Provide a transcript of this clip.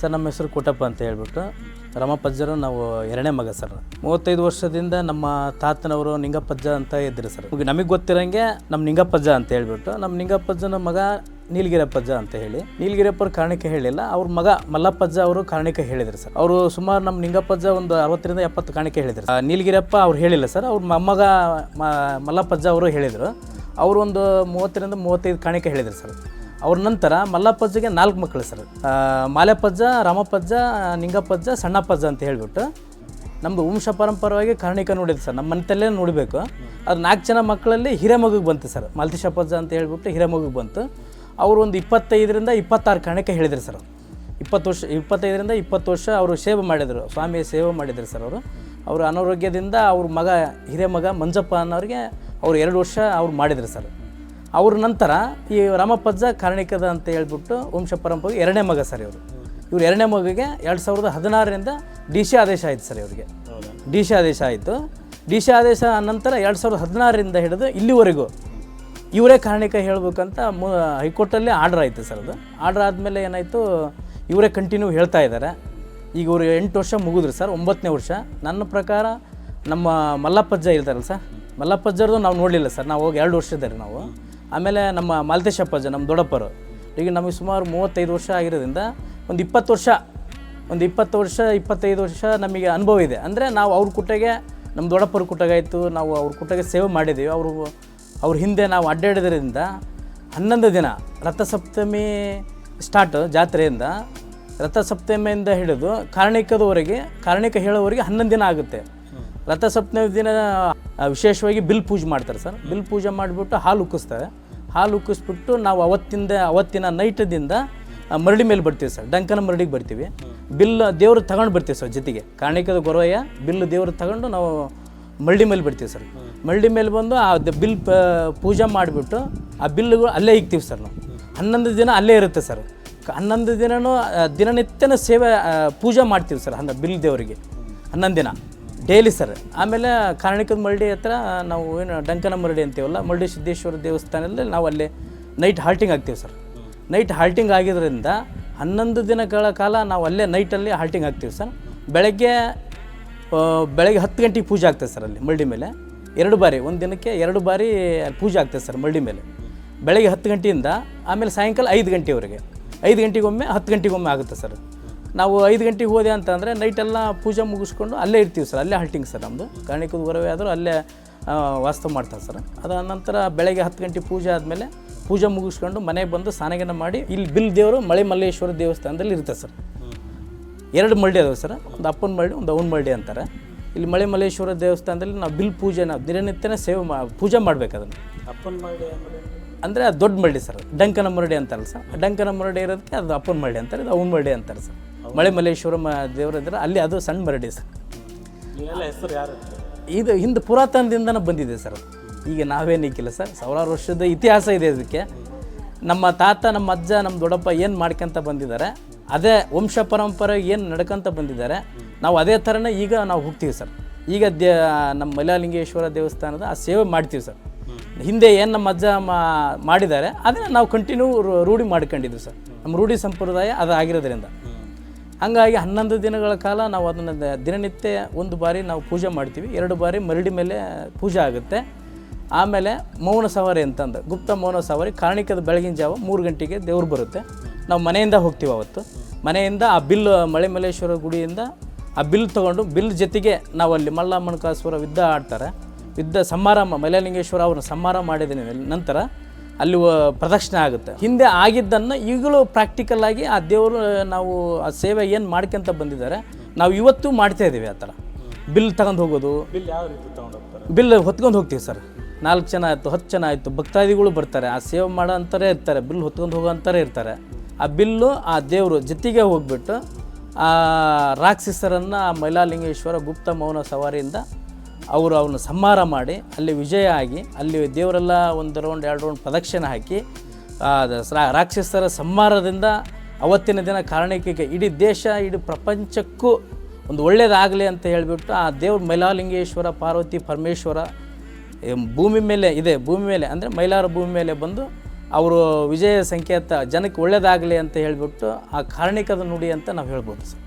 Sir, ನಮ್ಮ ಹೆಸರು ಕೋಟಪ್ಪ ಅಂತ ಹೇಳ್ಬಿಟ್ಟು ರಮಪಜ್ಜರು ನಾವು ಎರಡನೇ ಮಗ ಸರ್. ಮೂವತ್ತೈದು ವರ್ಷದಿಂದ ನಮ್ಮ ತಾತನವರು ನಿಂಗಪ್ಪಜ್ಜ ಅಂತ ಇದ್ರು ಸರ್. ನಮಗೆ ಗೊತ್ತಿರೋಂಗೆ ನಮ್ಮ ನಿಂಗಪ್ಪಜ್ಜ ಅಂತ ಹೇಳ್ಬಿಟ್ಟು ನಮ್ಮ ನಿಂಗಪ್ಪಜ್ಜನ ಮಗ ನೀಲಗಿರಪ್ಪಜ್ಜ ಅಂತ ಹೇಳಿ. ನೀಲಗಿರಪ್ಪರ ಕಾರಣಕ್ಕೆ ಹೇಳಿಲ್ಲ, ಅವ್ರ ಮಗ ಮಲ್ಲಪ್ಪಜ್ಜ ಅವರು ಕಾರಣಕ್ಕೆ ಹೇಳಿದ್ರು ಸರ್. ಅವರು ಸುಮಾರು ನಮ್ಮ ನಿಂಗಪ್ಪಜ್ಜ ಒಂದು ಅರವತ್ತರಿಂದ ಎಪ್ಪತ್ತು ಕಾರಣಕ್ಕೆ ಹೇಳಿದ್ರು ನೀಲಗಿರಪ್ಪ ಅವ್ರು ಹೇಳಿಲ್ಲ ಸರ್, ಅವ್ರ ಮೊಮ್ಮಗ ಮಲ್ಲಪ್ಪಜ್ಜ ಅವರು ಹೇಳಿದರು. ಅವರು ಒಂದು ಮೂವತ್ತರಿಂದ ಮೂವತ್ತೈದು ಕಾಣಿಕೆ ಹೇಳಿದರು ಸರ್. ಅವ್ರ ನಂತರ ಮಲ್ಲಪ್ಪಜ್ಜಗೆ ನಾಲ್ಕು ಮಕ್ಕಳು ಸರ್. ಮಾಲೆಪ್ಪಜ್ಜ, ರಾಮಪ್ಪಜ್ಜ, ನಿಂಗಪ್ಪಜ್ಜ, ಸಣ್ಣಪ್ಪಜ್ಜ ಅಂತ ಹೇಳಿಬಿಟ್ಟು ನಮ್ಮದು ವಂಶ ಪರಂಪರವಾಗಿ ಕರ್ಣಿಕ ನೋಡಿದೆ ಸರ್. ನಮ್ಮ ಮನೆತಲ್ಲೇ ನೋಡಬೇಕು. ಅದು ನಾಲ್ಕು ಜನ ಮಕ್ಕಳಲ್ಲಿ ಹಿರೇಮಗುಗೆ ಬಂತು ಸರ್. ಮಲ್ತಿಶಪ್ಪಜ್ಜ ಅಂತ ಹೇಳಿಬಿಟ್ಟು ಹಿರೇಮಗುಗೆ ಬಂತು. ಅವರು ಒಂದು ಇಪ್ಪತ್ತೈದರಿಂದ ಇಪ್ಪತ್ತಾರು ಕರ್ಣಿಕೆ ಹೇಳಿದ್ರು ಸರ್ ಇಪ್ಪತ್ತು ವರ್ಷ, ಇಪ್ಪತ್ತೈದರಿಂದ ಇಪ್ಪತ್ತು ವರ್ಷ ಅವರು ಸೇವೆ ಮಾಡಿದರು. ಸ್ವಾಮಿಯ ಸೇವೆ ಮಾಡಿದರು ಸರ್ ಅವರು. ಅವರು ಅನಾರೋಗ್ಯದಿಂದ ಅವ್ರ ಮಗ ಹಿರೇಮಗ ಮಂಜಪ್ಪ ಅನ್ನೋರಿಗೆ ಅವ್ರು ಎರಡು ವರ್ಷ ಅವ್ರು ಮಾಡಿದ್ರು ಸರ್. ಅವ್ರ ನಂತರ ಈ ರಾಮಪ್ಪಜ್ಜ ಕಾರಣಿಕದ ಅಂತ ಹೇಳ್ಬಿಟ್ಟು ವಂಶ ಪರಂಪರೆ ಎರಡನೇ ಮಗ ಸರ್ ಇವರು. ಇವ್ರು ಎರಡನೇ ಮಗುಗೆ ಎರಡು ಸಾವಿರದ ಹದಿನಾರರಿಂದ ಡಿ ಸಿ ಆದೇಶ ಆಯಿತು ಸರ್ ಇವರಿಗೆ. ಡಿ ಸಿ ಆದೇಶ ಆಯಿತು. ಡಿ ಸಿ ಆದೇಶ ನಂತರ ಎರಡು ಸಾವಿರದ ಹದಿನಾರರಿಂದ ಹಿಡಿದು ಇಲ್ಲಿವರೆಗೂ ಇವರೇ ಕಾರಣಿಕ ಹೇಳ್ಬೇಕಂತ ಮು ಹೈಕೋರ್ಟಲ್ಲೇ ಆರ್ಡ್ರ್ ಆಯಿತು ಸರ್ ಅದು. ಆರ್ಡ್ರ್ ಆದಮೇಲೆ ಏನಾಯಿತು ಇವರೇ ಕಂಟಿನ್ಯೂ ಹೇಳ್ತಾ ಇದ್ದಾರೆ. ಈಗ ಇವರು ಎಂಟು ವರ್ಷ ಮುಗಿದ್ರು ಸರ್ ಒಂಬತ್ತನೇ ವರ್ಷ. ನನ್ನ ಪ್ರಕಾರ ನಮ್ಮ ಮಲ್ಲಪ್ಪಜ್ಜ ಇರ್ತಾರಲ್ಲ ಸರ್ ಮಲ್ಲಪ್ಪಜ್ಜರದು ನಾವು ನೋಡಲಿಲ್ಲ ಸರ್ ನಾವು ಹೋಗಿ ಎರಡು ವರ್ಷದಲ್ಲಿ ನಾವು. ಆಮೇಲೆ ನಮ್ಮ ಮಾಲ್ತೇಶಪ್ಪಜ್ಜ ನಮ್ಮ ದೊಡ್ಡಪ್ಪರು. ಈಗ ನಮಗೆ ಸುಮಾರು ಮೂವತ್ತೈದು ವರ್ಷ ಆಗಿರೋದ್ರಿಂದ ಒಂದು ಇಪ್ಪತ್ತು ವರ್ಷ ಒಂದು ಇಪ್ಪತ್ತು ವರ್ಷ ಇಪ್ಪತ್ತೈದು ವರ್ಷ ನಮಗೆ ಅನುಭವ ಇದೆ. ಅಂದರೆ ನಾವು ಅವ್ರ ಕುಟ್ಟಗೆ ನಮ್ಮ ದೊಡ್ಡಪ್ಪರ ಕುಟ್ಟಗಾಯಿತು ನಾವು ಅವ್ರ ಕುಟ್ಟಗೆ ಸೇವೆ ಮಾಡಿದ್ದೀವಿ. ಅವರು ಅವ್ರ ಹಿಂದೆ ನಾವು ಅಡ್ಡಾಡಿದ್ರಿಂದ ಹನ್ನೊಂದು ದಿನ ರಥಸಪ್ತಮಿ ಸ್ಟಾರ್ಟ್ ಜಾತ್ರೆಯಿಂದ ರಥಸಪ್ತಮಿಯಿಂದ ಹಿಡಿದು ಕಾರಣಿಕದವರೆಗೆ ಕಾರಣಿಕ ಹೇಳೋವರೆಗೆ ಹನ್ನೊಂದು ದಿನ ಆಗುತ್ತೆ. ರಥಸಪ್ತಮಿ ದಿನ ವಿಶೇಷವಾಗಿ ಬಿಲ್ ಪೂಜೆ ಮಾಡ್ತಾರೆ ಸರ್. ಬಿಲ್ ಪೂಜೆ ಮಾಡಿಬಿಟ್ಟು ಹಾಲು ಉಕ್ಕಿಸ್ತಾರೆ. ಹಾಲು ಉಕ್ಕಿಸ್ಬಿಟ್ಟು ನಾವು ಅವತ್ತಿಂದ ಅವತ್ತಿನ ನೈಟದಿಂದ ಮರಡಿ ಮೇಲೆ ಬರ್ತೀವಿ ಸರ್. ಡಂಕನ ಮರಡಿಗೆ ಬರ್ತೀವಿ. ಬಿಲ್ ದೇವರು ತಗೊಂಡು ಬರ್ತೀವಿ ಸರ್ ಜೊತೆಗೆ. ಕಾರ್ಣಿಕದ ಗೊರವಯ್ಯ ಬಿಲ್ ದೇವರು ತಗೊಂಡು ನಾವು ಮರಡಿ ಮೇಲೆ ಬರ್ತೀವಿ ಸರ್. ಮರಡಿ ಮೇಲೆ ಬಂದು ಆ ಬಿಲ್ ಪೂಜೆ ಮಾಡಿಬಿಟ್ಟು ಆ ಬಿಲ್ಗಳು ಅಲ್ಲೇ ಇಕ್ತೀವಿ ಸರ್ ನಾವು. ಹನ್ನೊಂದು ದಿನ ಅಲ್ಲೇ ಇರುತ್ತೆ ಸರ್. ಹನ್ನೊಂದು ದಿನನೂ ಆ, ದಿನನಿತ್ಯನ ಸೇವೆ ಪೂಜೆ ಮಾಡ್ತೀವಿ ಸರ್ ಹನ್ನ ಬಿಲ್ ದೇವರಿಗೆ. ಹನ್ನೊಂದು ದಿನ. Daily sir. ಆಮೇಲೆ ಕಾರಣಿಕದ ಮರಡಿ ಹತ್ರ ನಾವು ಏನು ಡಂಕನ ಮರಡಿ ಅಂತೀವಲ್ಲ ಮರಡಿ ಸಿದ್ದೇಶ್ವರ ದೇವಸ್ಥಾನದಲ್ಲಿ ನಾವು ಅಲ್ಲಿ ನೈಟ್ ಹಾಲ್ಟಿಂಗ್ ಆಗ್ತೀವಿ ಸರ್. ನೈಟ್ ಹಾಲ್ಟಿಂಗ್ ಆಗಿದ್ದರಿಂದ ಹನ್ನೊಂದು ದಿನಗಳ ಕಾಲ ನಾವು ಅಲ್ಲೇ ನೈಟಲ್ಲಿ ಹಾಲ್ಟಿಂಗ್ ಆಗ್ತೀವಿ ಸರ್. ಬೆಳಗ್ಗೆ ಬೆಳಗ್ಗೆ ಹತ್ತು ಗಂಟೆಗೆ ಪೂಜೆ ಆಗ್ತದೆ ಸರ್ ಅಲ್ಲಿ ಮರಡಿ ಮೇಲೆ. ಎರಡು ಬಾರಿ, ಒಂದು ದಿನಕ್ಕೆ ಎರಡು ಬಾರಿ ಪೂಜೆ ಆಗ್ತದೆ ಸರ್ ಮರಡಿ ಮೇಲೆ. ಬೆಳಗ್ಗೆ ಹತ್ತು ಗಂಟೆಯಿಂದ ಆಮೇಲೆ ಸಾಯಂಕಾಲ ಐದು ಗಂಟೆವರೆಗೆ. ಐದು ಗಂಟೆಗೊಮ್ಮೆ, ಹತ್ತು ಗಂಟೆಗೊಮ್ಮೆ ಆಗುತ್ತೆ ಸರ್. ನಾವು ಐದು ಗಂಟೆಗೆ ಹೋದೆ ಅಂತಂದರೆ ನೈಟೆಲ್ಲ ಪೂಜೆ ಮುಗಿಸ್ಕೊಂಡು ಅಲ್ಲೇ ಇರ್ತೀವಿ ಸರ್ ಅಲ್ಲೇ ಹಲ್ಟಿಂಗ್ ಸರ್ ನಮ್ಮದು ಕಾರಣಕ್ಕೂ ಗೊರವೇ ಆದರೂ ಅಲ್ಲೇ ವಾಸ್ತವ ಮಾಡ್ತಾರೆ ಸರ್. ಅದಾದ ನಂತರ ಬೆಳಗ್ಗೆ ಹತ್ತು ಗಂಟೆ ಪೂಜೆ ಆದಮೇಲೆ ಪೂಜೆ ಮುಗಿಸ್ಕೊಂಡು ಮನೆಗೆ ಬಂದು ಸ್ನಾನಗನ ಮಾಡಿ ಇಲ್ಲಿ ಬಿಲ್ ದೇವರು ಮಳೆ ಮಲ್ಲೇಶ್ವರ ದೇವಸ್ಥಾನದಲ್ಲಿ ಇರುತ್ತೆ ಸರ್. ಎರಡು ಮಳ್ಳಿ ಅದಾವೆ ಸರ್ ಒಂದು ಅಪ್ಪನ ಮಳ್ಳಿ ಒಂದು ಅವನ ಮಳ್ಳಿ ಅಂತಾರೆ. ಇಲ್ಲಿ ಮಳೆ ಮಲ್ಲೇಶ್ವರ ದೇವಸ್ಥಾನದಲ್ಲಿ ನಾವು ಬಿಲ್ ಪೂಜೆನ ನಾವು ದಿನನಿತ್ಯನೇ ಸೇವೆ ಮಾ ಪೂಜೆ ಮಾಡ್ಬೇಕು ಅದನ್ನು. ಅಪ್ಪನ ಮಳ್ಳಿ ಅಂದರೆ? ಅಂದರೆ ಅದು ದೊಡ್ಡ ಮಳ್ಳಿ ಸರ್ ಡಂಕನ ಮರಡಿ ಅಂತಾರಲ್ಲ ಸರ್. ಡಂಕನ ಮರಡಿ ಇರೋದಕ್ಕೆ ಅದು ಅಪ್ಪನ ಮಳ್ಳಿ ಅಂತಾರೆ ಅದು ಅವನ ಮಳ್ಳಿ ಅಂತಾರೆ ಸರ್. ಮಳೆ ಮಲ್ಲೇಶ್ವರ ಮ ದೇವರಿದ್ರೆ ಅಲ್ಲಿ ಅದು ಸಣ್ಣ ಮರಡಿ ಸರ್. ಹೆಸರು ಯಾರು? ಇದು ಹಿಂದೆ ಪುರಾತನದಿಂದನೇ ಬಂದಿದೆ ಸರ್ ಈಗ ನಾವೇನಿಕ್ಕಿಲ್ಲ ಸರ್. ಸಾವಿರಾರು ವರ್ಷದ ಇತಿಹಾಸ ಇದೆ ಇದಕ್ಕೆ. ನಮ್ಮ ತಾತ ನಮ್ಮ ಅಜ್ಜ ನಮ್ಮ ದೊಡ್ಡಪ್ಪ ಏನು ಮಾಡ್ಕೊಂತ ಬಂದಿದ್ದಾರೆ ಅದೇ ವಂಶ ಪರಂಪರೆ ಏನು ನಡ್ಕೊಂತ ಬಂದಿದ್ದಾರೆ ನಾವು ಅದೇ ಥರನೇ ಈಗ ನಾವು ಹೋಗ್ತೀವಿ ಸರ್. ಈಗ ದೇ ನಮ್ಮ ಮಲಯಾಲಿಂಗೇಶ್ವರ ದೇವಸ್ಥಾನದ ಆ ಸೇವೆ ಮಾಡ್ತೀವಿ ಸರ್. ಹಿಂದೆ ಏನು ನಮ್ಮ ಅಜ್ಜ ಮಾ- ಮಾಡಿದ್ದಾರೆ ಅದನ್ನು ನಾವು ಕಂಟಿನ್ಯೂ ರೂಢಿ ಮಾಡ್ಕೊಂಡಿದ್ವಿ ಸರ್. ನಮ್ಮ ರೂಢಿ ಸಂಪ್ರದಾಯ ಅದು ಆಗಿರೋದ್ರಿಂದ ಹಂಗಾಗಿ ಹನ್ನೊಂದು ದಿನಗಳ ಕಾಲ ನಾವು ಅದನ್ನು ದಿನನಿತ್ಯ ಒಂದು ಬಾರಿ ನಾವು ಪೂಜೆ ಮಾಡ್ತೀವಿ. ಎರಡು ಬಾರಿ ಮರಡಿ ಮೇಲೆ ಪೂಜೆ ಆಗುತ್ತೆ. ಆಮೇಲೆ ಮೌನ ಸವಾರಿ ಅಂತಂದು. ಗುಪ್ತ ಮೌನ ಸವಾರಿ, ಕಾರಣಿಕದ ಬೆಳಗಿನ ಜಾವ ಮೂರು ಗಂಟೆಗೆ ದೇವ್ರು ಬರುತ್ತೆ. ನಾವು ಮನೆಯಿಂದ ಹೋಗ್ತೀವಿ ಅವತ್ತು. ಮನೆಯಿಂದ ಆ ಬಿಲ್, ಮಳೆ ಮಲ್ಲೇಶ್ವರ ಗುಡಿಯಿಂದ ಆ ಬಿಲ್ ತೊಗೊಂಡು ಬಿಲ್ ಜೊತೆಗೆ ನಾವು ಅಲ್ಲಿ ಮಲ್ಲ ಮಣಕಾಸುರ ಯುದ್ಧ ಆಡ್ತಾರೆ. ಯುದ್ಧ ಸಂಹಾರ ಮ- ಅವರು ಸಂಹಾರ ಮಾಡಿದ ನಂತರ ಅಲ್ಲಿ ವ- ಪ್ರದಕ್ಷಿಣೆ ಆಗುತ್ತೆ. ಹಿಂದೆ ಆಗಿದ್ದನ್ನು ಈಗಲೂ ಪ್ರಾಕ್ಟಿಕಲ್ ಆಗಿ ಆ ದೇವರು ನಾವು ಆ ಸೇವೆ ಏನು ಮಾಡ್ಕೊಂತ ಬಂದಿದ್ದಾರೆ ನಾವು ಇವತ್ತು ಮಾಡ್ತಾ ಇದ್ದೀವಿ ಆ ಥರ. ಬಿಲ್ ತಗೊಂಡು ಹೋಗೋದು. ಬಿಲ್ ಯಾವ ರೀತಿ ತಗೊಂಡು ಹೋಗ್ತಾರೆ? ಬಿಲ್ ಹೊತ್ಕೊಂಡು ಹೋಗ್ತೀವಿ ಸರ್. ನಾಲ್ಕು ಜನ ಆಯಿತು ಹತ್ತು ಜನ ಆಯಿತು ಭಕ್ತಾದಿಗಳು ಬರ್ತಾರೆ. ಆ ಸೇವೆ ಮಾಡೋ ಅಂತಾರೆ ಇರ್ತಾರೆ ಬಿಲ್ ಹೊತ್ಕೊಂಡು ಹೋಗೋ ಅಂತಾರೆ ಇರ್ತಾರೆ. ಆ ಬಿಲ್ಲು ಆ ದೇವರು ಜೊತೆಗೆ ಹೋಗ್ಬಿಟ್ಟು ಆ ರಾಕ್ಷಸರನ್ನು ಆ ಮೈಲಾಲಿಂಗೇಶ್ವರ ಗುಪ್ತ ಮೌನ ಸವಾರಿಯಿಂದ ಅವರು ಅವನ್ನ ಸಂಹಾರ ಮಾಡಿ ಅಲ್ಲಿ ವಿಜಯ ಆಗಿ ಅಲ್ಲಿ ದೇವರೆಲ್ಲ ಒಂದು ರೌಂಡ್ ಎರಡು ರೌಂಡ್ ಪ್ರದಕ್ಷಿಣೆ ಹಾಕಿ ರಾಕ್ಷಸರ ಸಂಹಾರದಿಂದ ಅವತ್ತಿನ ದಿನ ಕಾರಣಕ್ಕೆ ಇಡೀ ದೇಶ, ಇಡೀ ಪ್ರಪಂಚಕ್ಕೂ ಒಂದು ಒಳ್ಳೆಯದಾಗಲಿ ಅಂತ ಹೇಳಿಬಿಟ್ಟು ಆ ದೇವ್ರ ಮೈಲಾಲಿಂಗೇಶ್ವರ, ಪಾರ್ವತಿ ಪರಮೇಶ್ವರ ಭೂಮಿ ಮೇಲೆ ಇದೆ, ಭೂಮಿ ಮೇಲೆ ಅಂದರೆ ಮೈಲಾರ ಭೂಮಿ ಮೇಲೆ ಬಂದು ಅವರು ವಿಜಯ ಸಂಕೇತ ಜನಕ್ಕೆ ಒಳ್ಳೇದಾಗಲಿ ಅಂತ ಹೇಳಿಬಿಟ್ಟು ಆ ಕಾರಣಿಕದ ನುಡಿ ಅಂತ ನಾವು ಹೇಳ್ಬೋದು ಸರ್.